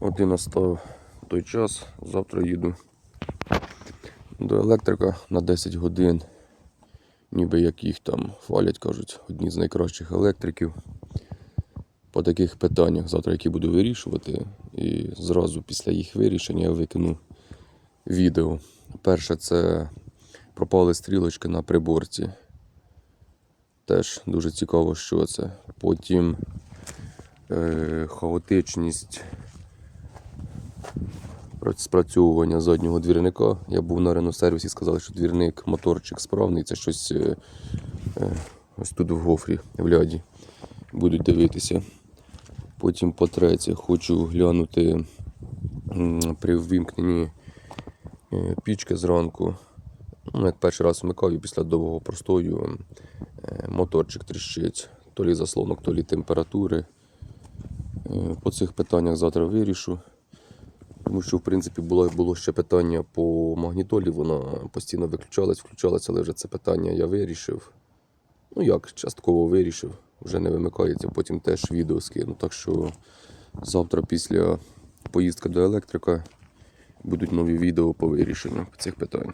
Один настав той час, завтра їду до електрика на 10 годин. Ніби як їх там хвалять, кажуть, одні з найкращих електриків. По таких питаннях завтра, які буду вирішувати, і зразу після їх вирішення я викину відео. Перше це пропали стрілочки на приборці. Теж дуже цікаво, що це. Потім е, хаотичність спрацьовування заднього двірника. Я був на реносервісі, сказали, що двірник, моторчик справний, це щось е, е, ось тут в гофрі, в ляді. Будуть дивитися. Потім, по-третє, хочу глянути при ввімкненні е, пічки зранку. Ну, як перший раз вмикав і після довгого простою моторчик тріщить. То лі заслонок, то лі температури. По цих питаннях завтра вирішу. Тому що, в принципі, було, було ще питання по магнітолі, воно постійно виключалась, включалось, але вже це питання я вирішив. Ну як, частково вирішив, вже не вимикається, потім теж відео скину. Так що завтра після поїздки до електрика будуть нові відео по вирішенню цих питань.